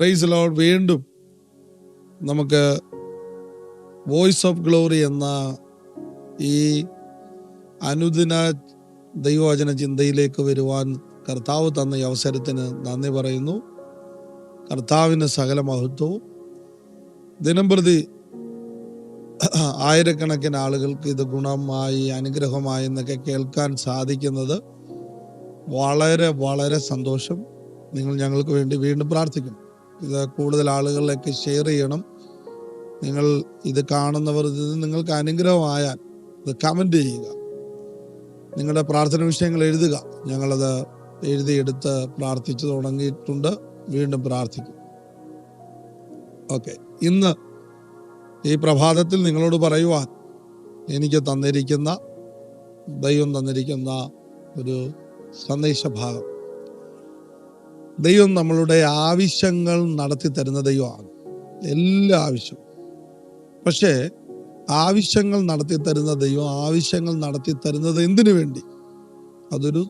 Price load വീണ്ടും നമുക്ക് voice of glory എന്ന ഈ അനുദിന ദൈവവചന ചിന്തയിലേക്ക് വരുവാൻ കർത്താവ് തന്ന ഈ അവസരത്തിന് നന്ദി പറയുന്നു. കർത്താവിന് സകല മഹത്വവും. ദിനംപ്രതി ആയിരക്കണക്കിന് ആളുകൾക്ക് ഇത് ഗുണമായി അനുഗ്രഹമായി എന്നൊക്കെ കേൾക്കാൻ സാധിക്കുന്നത് വളരെ വളരെ സന്തോഷം. നിങ്ങൾ ഞങ്ങൾക്ക് വേണ്ടി വീണ്ടും പ്രാർത്ഥിക്കണം ഇത് കൂടുതൽ ആളുകളിലേക്ക് ഷെയർ ചെയ്യണം. നിങ്ങൾ ഇത് കാണുന്നവർ ഇത് നിങ്ങൾക്ക് അനുഗ്രഹമായാൽ ഇത് കമന്റ് ചെയ്യുക. നിങ്ങളുടെ പ്രാർത്ഥന വിഷയങ്ങൾ എഴുതുക. ഞങ്ങളത് എഴുതിയെടുത്ത് പ്രാർത്ഥിച്ചു തുടങ്ങിയിട്ടുണ്ട്. വീണ്ടും പ്രാർത്ഥിക്കും. ഓക്കെ ഇന്ന് ഈ പ്രഭാതത്തിൽ നിങ്ങളോട് പറയുവാൻ എനിക്ക് തന്നിരിക്കുന്ന ദൈവം തന്നിരിക്കുന്ന ഒരു സന്ദേശഭാഗം. ദൈവം നമ്മളുടെ ആവശ്യങ്ങൾ നടത്തി തരുന്ന ദൈവമാണ്. എല്ലാ ആവശ്യവും. പക്ഷേ ആവശ്യങ്ങൾ നടത്തി തരുന്ന ദൈവം ആവശ്യങ്ങൾ നടത്തി തരുന്നത് എന്തിനു വേണ്ടി? അതൊരു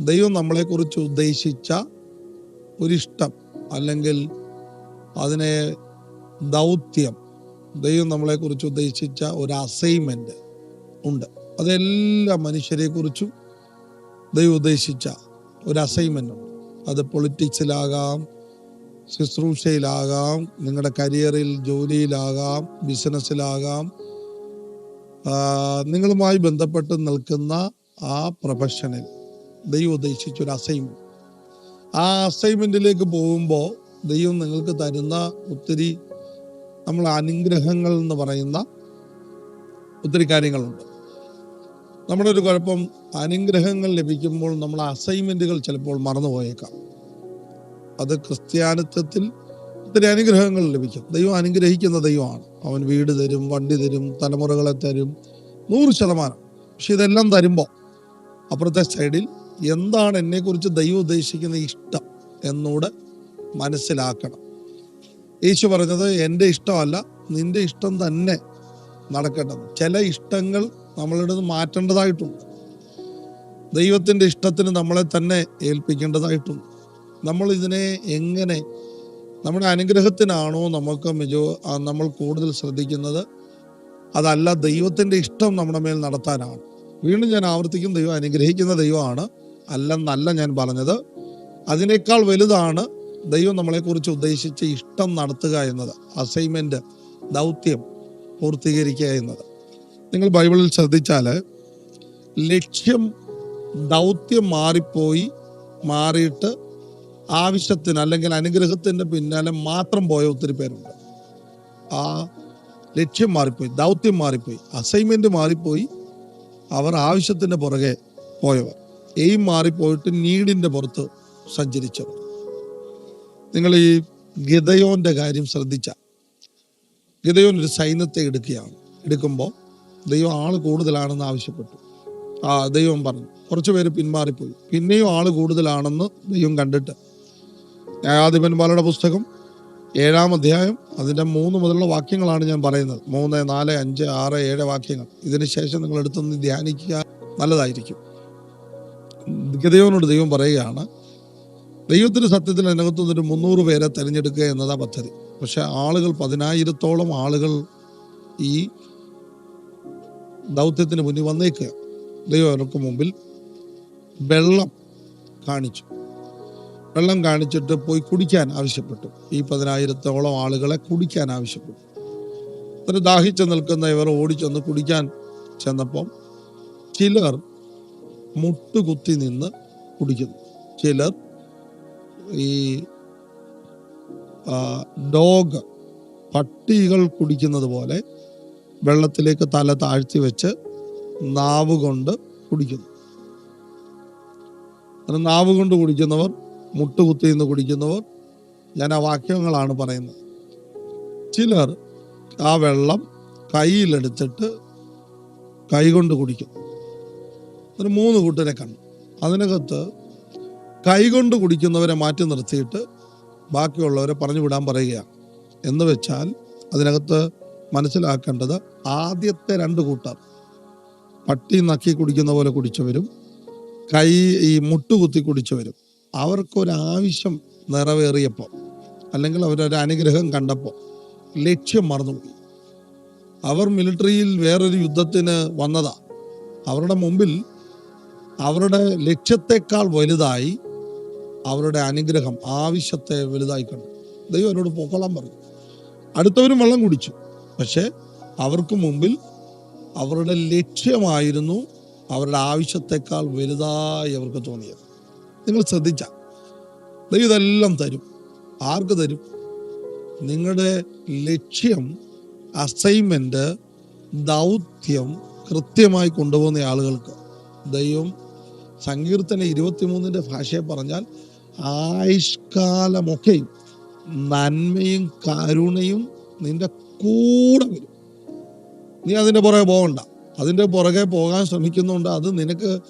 ദൈവം നമ്മളെക്കുറിച്ച് ഉദ്ദേശിച്ച ഒരിഷ്ടം അല്ലെങ്കിൽ അതിനെ ദൗത്യം ദൈവം നമ്മളെക്കുറിച്ച് ഉദ്ദേശിച്ച ഒരു അസൈൻമെന്റ് ഉണ്ട്. അതെല്ലാ മനുഷ്യരെക്കുറിച്ചും ദൈവം ഉദ്ദേശിച്ച ഒരു അസൈൻമെന്റ് ഉണ്ട്. അത് പൊളിറ്റിക്സിലാകാം ശുശ്രൂഷയിലാകാം നിങ്ങളുടെ കരിയറിൽ ജോലിയിലാകാം ബിസിനസ്സിലാകാം നിങ്ങളുമായി ബന്ധപ്പെട്ട് നിൽക്കുന്ന ആ പ്രൊഫഷനിൽ ദൈവം ഉദ്ദേശിച്ച ഒരു അസൈൻമെന്റ് ആ അസൈൻമെന്റിലേക്ക് പോകുമ്പോൾ ദൈവം നിങ്ങൾക്ക് തരുന്ന ഒത്തിരി നമ്മൾ അനുഗ്രഹങ്ങൾ എന്ന് പറയുന്ന ഒത്തിരി കാര്യങ്ങളുണ്ട്. നമ്മുടെ ഒരു കുഴപ്പം അനുഗ്രഹങ്ങൾ ലഭിക്കുമ്പോൾ നമ്മൾ അസൈൻമെന്റുകൾ ചിലപ്പോൾ മറന്നുപോയേക്കാം. അത് ക്രിസ്ത്യാനിത്വത്തിൽ ഒത്തിരി അനുഗ്രഹങ്ങൾ ലഭിക്കും. ദൈവം അനുഗ്രഹിക്കുന്ന ദൈവമാണ്. അവൻ വീട് തരും വണ്ടി തരും തലമുറകളെ തരും. നൂറ് ശതമാനം. പക്ഷെ ഇതെല്ലാം തരുമ്പോൾ അപ്പുറത്തെ സൈഡിൽ എന്താണ് എന്നെക്കുറിച്ച് ദൈവം ഉദ്ദേശിക്കുന്ന ഇഷ്ടം എന്നൂടെ മനസ്സിലാക്കണം. യേശു പറഞ്ഞത് എന്റെ ഇഷ്ടമല്ല നിന്റെ ഇഷ്ടം തന്നെ നടക്കേണ്ടത്. ചില ഇഷ്ടങ്ങൾ നമ്മളുടെ മാറ്റേണ്ടതായിട്ടുണ്ട്. ദൈവത്തിന്റെ ഇഷ്ടത്തിന് നമ്മളെ തന്നെ ഏൽപ്പിക്കേണ്ടതായിട്ടുണ്ട്. നമ്മൾ ഇതിനെ എങ്ങനെ നമ്മുടെ അനുഗ്രഹത്തിനാണോ നമുക്ക് മിജോ നമ്മൾ കൂടുതൽ ശ്രദ്ധിക്കുന്നത്? അതല്ല ദൈവത്തിന്റെ ഇഷ്ടം നമ്മുടെ മേൽ നടത്താനാണ്. വീണ്ടും ഞാൻ ആവർത്തിക്കും ദൈവം അനുഗ്രഹിക്കുന്ന ദൈവമാണ്. അല്ലെന്നല്ല ഞാൻ പറഞ്ഞത്. അതിനേക്കാൾ വലുതാണ് ദൈവം നമ്മളെക്കുറിച്ച് ഉദ്ദേശിച്ച് ഇഷ്ടം നടത്തുക എന്നത് അസൈൻമെന്റ് ദൗത്യം പൂർത്തീകരിക്കുക എന്നത്. നിങ്ങൾ ബൈബിളിൽ ശ്രദ്ധിച്ചാൽ ലക്ഷ്യം ദൗത്യം മാറിപ്പോയി മാറിയിട്ട് ആവശ്യത്തിന് അല്ലെങ്കിൽ അനുഗ്രഹത്തിന്റെ പിന്നാലെ മാത്രം പോയ ഒത്തിരി പേരുണ്ട്. ആ ലക്ഷ്യം മാറിപ്പോയി ദൗത്യം മാറിപ്പോയി അസൈൻമെന്റ് മാറിപ്പോയി അവർ ആവശ്യത്തിന്റെ പുറകെ പോയവർ. എയിം മാറിപ്പോയിട്ട് നീടിന്റെ പുറത്ത് സഞ്ചരിച്ചവർ. നിങ്ങൾ ഈ ഗിതയോന്റെ കാര്യം ശ്രദ്ധിച്ച ഗിതയോൻ ഒരു സൈന്യത്തെ എടുക്കുകയാണ് എടുക്കുമ്പോൾ ദൈവം ആൾ കൂടുതലാണെന്ന് ആവശ്യപ്പെട്ടു. ആ ദൈവം പറഞ്ഞു. കുറച്ചു പേര് പിന്മാറിപ്പോയി. പിന്നെയും ആൾ കൂടുതലാണെന്ന് ദൈവം കണ്ടിട്ട്. ന്യായാധിപന്മാരുടെ പുസ്തകം ഏഴാം അധ്യായം അതിന്റെ മൂന്ന് മുതലുള്ള വാക്യങ്ങളാണ് ഞാൻ പറയുന്നത്. മൂന്ന് നാല് അഞ്ച് ആറ് ഏഴ് വാക്യങ്ങൾ. ഇതിന് ശേഷം നിങ്ങൾ എടുത്തൊന്ന് ധ്യാനിക്കുക നല്ലതായിരിക്കും. ഗതയോനോട് ദൈവം പറയുകയാണ് ദൈവത്തിന് സത്യത്തിൽ അതിനകത്തു നിന്നൊരു മുന്നൂറ് പേരെ തിരഞ്ഞെടുക്കുക എന്നതാ പദ്ധതി. പക്ഷേ ആളുകൾ പതിനായിരത്തോളം ആളുകൾ ഈ ദൗത്യത്തിന് മുന്നിൽ വന്നേക്കുക. ദൈവം മുമ്പിൽ വെള്ളം കാണിച്ചു. വെള്ളം കാണിച്ചിട്ട് പോയി കുടിക്കാൻ ആവശ്യപ്പെട്ടു. ഈ പതിനായിരത്തോളം ആളുകളെ കുടിക്കാൻ ആവശ്യപ്പെട്ടു. എന്നിട്ട് ദാഹിച്ചു നിൽക്കുന്ന ഇവർ ഓടിച്ചെന്ന് കുടിക്കാൻ ചെന്നപ്പം ചിലർ മുട്ടുകുത്തി നിന്ന് കുടിക്കുന്നു. ചിലർ ഈ ഡോഗ് പട്ടികൾ കുടിക്കുന്നത് പോലെ വെള്ളത്തിലേക്ക് തല താഴ്ത്തി വെച്ച് നാവ് കൊണ്ട് കുടിക്കുന്നു. അങ്ങനെ നാവ് കൊണ്ട് കുടിക്കുന്നവർ മുട്ടുകുത്തി നിന്ന് കുടിക്കുന്നവർ ഞാൻ ആ വാക്യങ്ങളാണ് പറയുന്നത്. ചിലർ ആ വെള്ളം കയ്യിലെടുത്തിട്ട് കൈകൊണ്ട് കുടിക്കും. ഒരു മൂന്ന് കൂട്ടരെ കണ്ടു. അതിനകത്ത് കൈകൊണ്ട് കുടിക്കുന്നവരെ മാറ്റി നിർത്തിയിട്ട് ബാക്കിയുള്ളവരെ പറഞ്ഞു വിടാൻ പറയുകയാണ്. എന്ന് വെച്ചാൽ അതിനകത്ത് മനസ്സിലാക്കേണ്ടത് ആദ്യത്തെ രണ്ട് കൂട്ടർ പട്ടി നക്കി കുടിക്കുന്ന പോലെ കുടിച്ചവരും കൈ ഈ മുട്ടുകുത്തി കുടിച്ചവരും. അവർക്കൊരാവശ്യം നിറവേറിയപ്പോൾ അല്ലെങ്കിൽ അവരൊരു അനുഗ്രഹം കണ്ടപ്പോൾ ലക്ഷ്യം മറന്നുപോയി. അവർ മിലിറ്ററിയിൽ വേറൊരു യുദ്ധത്തിന് വന്നതാ. അവരുടെ മുമ്പിൽ അവരുടെ ലക്ഷ്യത്തെക്കാൾ വലുതായി അവരുടെ അനുഗ്രഹം ആവശ്യത്തെ വലുതായി കണ്ടു. ദൈവം അവരോട് പൊക്കോളാൻ പറഞ്ഞു. അടുത്തവരും വെള്ളം കുടിച്ചു. പക്ഷെ അവർക്ക് മുമ്പിൽ അവരുടെ ലക്ഷ്യമായിരുന്നു അവരുടെ ആവശ്യത്തെക്കാൾ വലുതായി അവർക്ക് തോന്നിയത്. നിങ്ങൾ ശ്രദ്ധിച്ച. ദൈവം ഇതെല്ലാം തരും. ആർക്ക് തരും? നിങ്ങളുടെ ലക്ഷ്യം അസൈൻമെന്റ് ദൗത്യം കൃത്യമായി കൊണ്ടുപോകുന്ന ആളുകൾക്ക്. ദൈവം സങ്കീർത്തന ഇരുപത്തിമൂന്നിന്റെ ഭാഷയെ പറഞ്ഞാൽ ആയുഷ്കാലമൊക്കെയും നന്മയും കരുണയും നിന്റെ കൂടെ വരും നീ അതിന്റെ പുറകെ പോകണ്ട. അതിന്റെ പുറകെ പോകാൻ ശ്രമിക്കുന്നുണ്ട്. അത് നിനക്ക്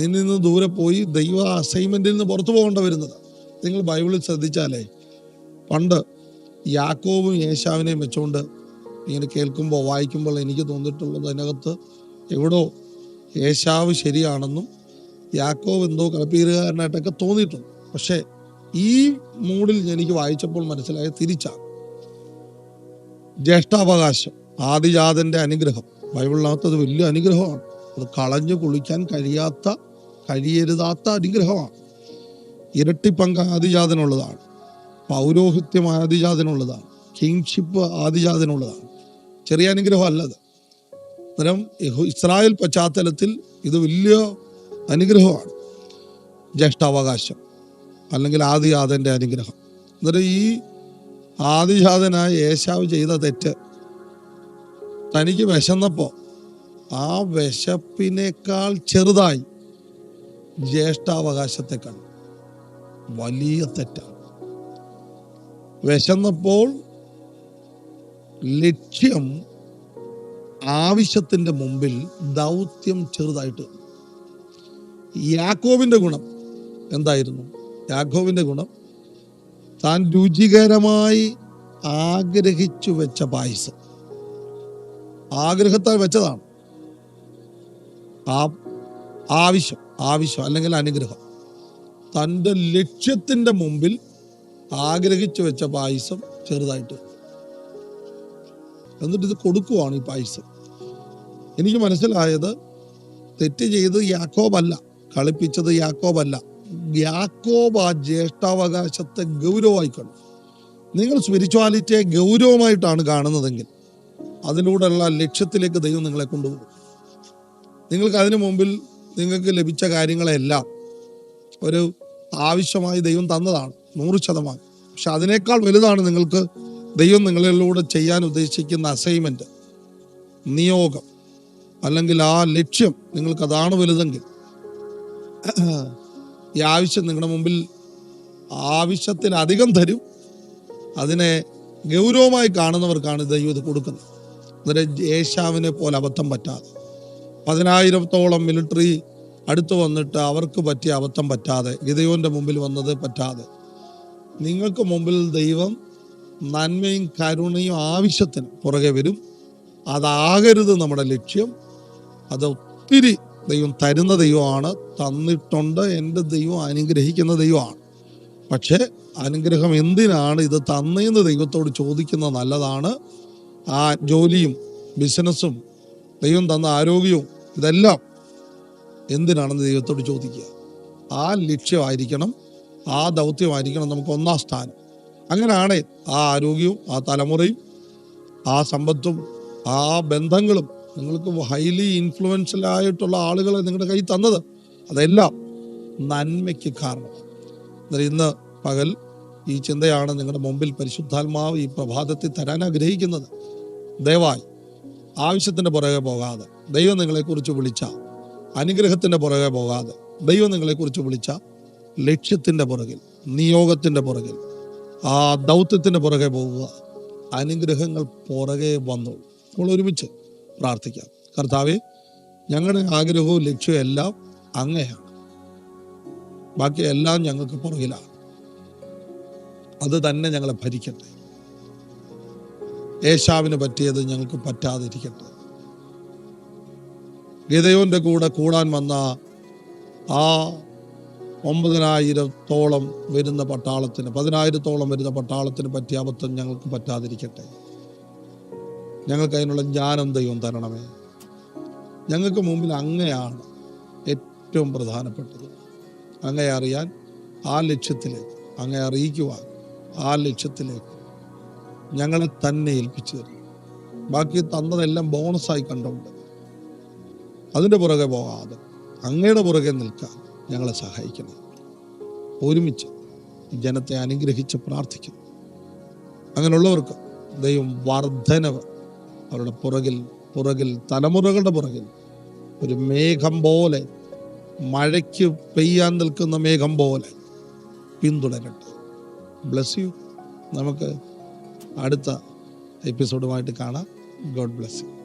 നിന്നിൽ നിന്ന് ദൂരെ പോയി ദൈവ അസൈൻമെന്റിൽ നിന്ന് പുറത്തു പോകേണ്ട വരുന്നത്. നിങ്ങൾ ബൈബിളിൽ ശ്രദ്ധിച്ചാലേ പണ്ട് യാക്കോവും യേശാവിനെയും വെച്ചുകൊണ്ട് ഇങ്ങനെ കേൾക്കുമ്പോൾ വായിക്കുമ്പോൾ എനിക്ക് തോന്നിയിട്ടുള്ളത് അതിനകത്ത് എവിടോ യേശാവ് ശരിയാണെന്നും യാക്കോവ് എന്തോ കളപ്പീരുകാരനായിട്ടൊക്കെ തോന്നിയിട്ടുണ്ട്. പക്ഷേ ഈ മൂഡിൽ എനിക്ക് വായിച്ചപ്പോൾ മനസ്സിലായ തിരിച്ചാണ്. ജ്യേഷ്ഠാവകാശം ആദിജാതന്റെ അനുഗ്രഹം. ബൈബിളിനകത്ത് അത് വലിയ അനുഗ്രഹമാണ്. അത് കളഞ്ഞു കുളിക്കാൻ കഴിയാത്ത കഴിയരുതാത്ത അനുഗ്രഹമാണ്. ഇരട്ടി പങ്ക് ആദിജാതനുള്ളതാണ്. പൗരോഹിത്യം ആദിജാതനുള്ളതാണ്. കിങ്ഷിപ്പ് ആദിജാതനുള്ളതാണ്. ചെറിയ അനുഗ്രഹം അല്ലത് അന്നേരം യഹോ- ഇസ്രായേൽ പശ്ചാത്തലത്തിൽ ഇത് വലിയ അനുഗ്രഹമാണ്. ജ്യേഷ്ഠാവകാശം അല്ലെങ്കിൽ ആദിജാതന്റെ അനുഗ്രഹം. അന്നേരം ഈ ആദിജാതനായ യേശാവ് ചെയ്ത തെറ്റ്. തനിക്ക് വിശന്നപ്പോൾ ആ വിശപ്പിനേക്കാൾ ചെറുതായി ജ്യേഷ്ഠാവകാശത്തെ കണ്ടു വലിയ തെറ്റാണ്. വിശന്നപ്പോൾ ലക്ഷ്യം ആവശ്യത്തിന്റെ മുമ്പിൽ ദൗത്യം ചെറുതായിട്ട് യാക്കോവിന്റെ ഗുണം എന്തായിരുന്നു? യാക്കോബിന്റെ ഗുണം താൻ രുചികരമായി ആഗ്രഹിച്ചു വെച്ച പായസം. ആഗ്രഹത്താൽ വെച്ചതാണ്. ആ ആവശ്യം ആവശ്യം അല്ലെങ്കിൽ അനുഗ്രഹം. തന്റെ ലക്ഷ്യത്തിന്റെ മുമ്പിൽ ആഗ്രഹിച്ചു വെച്ച പായസം ചെറുതായിട്ട്. എന്നിട്ട് ഇത് കൊടുക്കുവാണ് ഈ പായസം. എനിക്ക് മനസ്സിലായത് തെറ്റ് ചെയ്ത് യാക്കോബല്ല കളിപ്പിച്ചത് യാക്കോബല്ല. യാക്കോബ് ജ്യേഷ്ഠാവകാശത്തെ ഗൗരവമായി കണ്ടു നിങ്ങൾ സ്പിരിച്വാലിറ്റിയെ ഗൗരവമായിട്ടാണ് കാണുന്നതെങ്കിൽ അതിലൂടെയുള്ള ലക്ഷ്യത്തിലേക്ക് ദൈവം നിങ്ങളെ കൊണ്ടുപോകും. നിങ്ങൾക്ക് അതിനു മുമ്പിൽ നിങ്ങൾക്ക് ലഭിച്ച കാര്യങ്ങളെല്ലാം ഒരു ആവശ്യമായി ദൈവം തന്നതാണ് നൂറ് ശതമാനം. പക്ഷെ അതിനേക്കാൾ വലുതാണ് നിങ്ങൾക്ക് ദൈവം നിങ്ങളിലൂടെ ചെയ്യാൻ ഉദ്ദേശിക്കുന്ന അസൈൻമെന്റ് നിയോഗം. അല്ലെങ്കിൽ ആ ലക്ഷ്യം നിങ്ങൾക്ക് അതാണ് വലുതെങ്കിൽ ഈ ആവശ്യം നിങ്ങളുടെ മുമ്പിൽ ആവശ്യത്തിനധികം തരും. അതിനെ ഗൗരവമായി കാണുന്നവർക്കാണ് ദൈവം ഇത് കൊടുക്കുന്നത്. അന്നേരം ജേഷാവിനെ പോലെ അബദ്ധം പറ്റാതെ പതിനായിരത്തോളം മിലിറ്ററി അടുത്ത് വന്നിട്ട് അവർക്ക് പറ്റിയ അബദ്ധം പറ്റാതെ ഗിതയോന്റെ മുമ്പിൽ വന്നത് പറ്റാതെ നിങ്ങൾക്ക് മുമ്പിൽ ദൈവം നന്മയും കരുണയും ആവശ്യത്തിന് പുറകെ വരും. അതാകരുത് നമ്മുടെ ലക്ഷ്യം. അത് ഒത്തിരി ദൈവം തരുന്ന ദൈവമാണ് തന്നിട്ടുണ്ട് എന്റെ ദൈവം അനുഗ്രഹിക്കുന്ന ദൈവമാണ്. പക്ഷേ അനുഗ്രഹം എന്തിനാണ് ഇത് തന്നതെന്ന് ദൈവത്തോട് ചോദിക്കുന്നത് നല്ലതാണ്. ആ ജോലിയും ബിസിനസ്സും ദൈവം തന്ന ആരോഗ്യവും ഇതെല്ലാം എന്തിനാണെന്ന് ദൈവത്തോട് ചോദിക്കുക. ആ ലക്ഷ്യമായിരിക്കണം ആ ദൗത്യമായിരിക്കണം നമുക്ക് ഒന്നാം സ്ഥാനം. അങ്ങനെയാണ് ആ ആരോഗ്യവും ആ തലമുറയും ആ സമ്പത്തും ആ ബന്ധങ്ങളും നിങ്ങൾക്ക് ഹൈലി ഇൻഫ്ലുവൻഷ്യൽ ആയിട്ടുള്ള ആളുകളെ നിങ്ങളുടെ കയ്യിൽ തന്നത് അതെല്ലാം നന്മയ്ക്ക് കാരണം എന്നാൽ ഇന്ന് പകൽ ഈ ചിന്തയാണ് നിങ്ങളുടെ മുമ്പിൽ പരിശുദ്ധാത്മാവ് ഈ പ്രഭാതത്തിൽ തരാൻ ആഗ്രഹിക്കുന്നത്. ദയവായി ആവശ്യത്തിന്റെ പുറകെ പോകാതെ ദൈവം നിങ്ങളെക്കുറിച്ച് വിളിച്ച അനുഗ്രഹത്തിന്റെ പുറകെ പോകാതെ ദൈവം നിങ്ങളെക്കുറിച്ച് വിളിച്ച ലക്ഷ്യത്തിന്റെ പുറകിൽ നിയോഗത്തിന്റെ പുറകിൽ ആ ദൗത്യത്തിന്റെ പുറകെ പോകുക അനുഗ്രഹങ്ങൾ പുറകെ വന്നു നമ്മൾ ഒരുമിച്ച് പ്രാർത്ഥിക്കാം. കർത്താവെ ഞങ്ങളുടെ ആഗ്രഹവും ലക്ഷ്യവും എല്ലാം അങ്ങയാണ്. ബാക്കി എല്ലാം ഞങ്ങൾക്ക് പുറകിലാണ്. അത് തന്നെ ഞങ്ങളെ ഭരിക്കട്ടെ. ഏശാവിന് പറ്റിയത് ഞങ്ങൾക്ക് പറ്റാതിരിക്കട്ടെ. ഗതയോന്റെ കൂടെ കൂടാൻ വന്ന ആ ഒമ്പതിനായിരത്തോളം വരുന്ന പട്ടാളത്തിന് പതിനായിരത്തോളം വരുന്ന പട്ടാളത്തിന് പറ്റിയ അബദ്ധം ഞങ്ങൾക്ക് പറ്റാതിരിക്കട്ടെ. ഞങ്ങൾക്ക് അതിനുള്ള ജ്ഞാനം ദൈവം തരണമേ. ഞങ്ങൾക്ക് മുമ്പിൽ അങ്ങയാണ് ഏറ്റവും പ്രധാനപ്പെട്ടത്. അങ്ങയെ അറിയാൻ ആ ലക്ഷ്യത്തിലേക്ക് അങ്ങയെ അറിയിക്കുവാൻ ആ ലക്ഷ്യത്തിലേക്ക് ഞങ്ങളെ തന്നെ ഏൽപ്പിച്ചു തരും. ബാക്കി തന്നതെല്ലാം ബോണസായി കണ്ടുകൊണ്ട് അതിന്റെ പുറകെ പോകാതെ അങ്ങയുടെ പുറകെ നിൽക്കാൻ ഞങ്ങളെ സഹായിക്കണം ഒരുമിച്ച് ജനത്തെ അനുഗ്രഹിച്ച് പ്രാർത്ഥിക്കുന്നു. അങ്ങനെയുള്ളവർക്ക് ദൈവം വർധനവ് അവരുടെ പുറകിൽ പുറകിൽ തലമുറകളുടെ പുറകിൽ ഒരു മേഘം പോലെ മഴയ്ക്ക് പെയ്യാൻ നിൽക്കുന്ന മേഘം പോലെ പിന്തുടരട്ടെ. ബ്ലസ് യു നമുക്ക് അടുത്ത എപ്പിസോഡുമായിട്ട് കാണാം. God bless you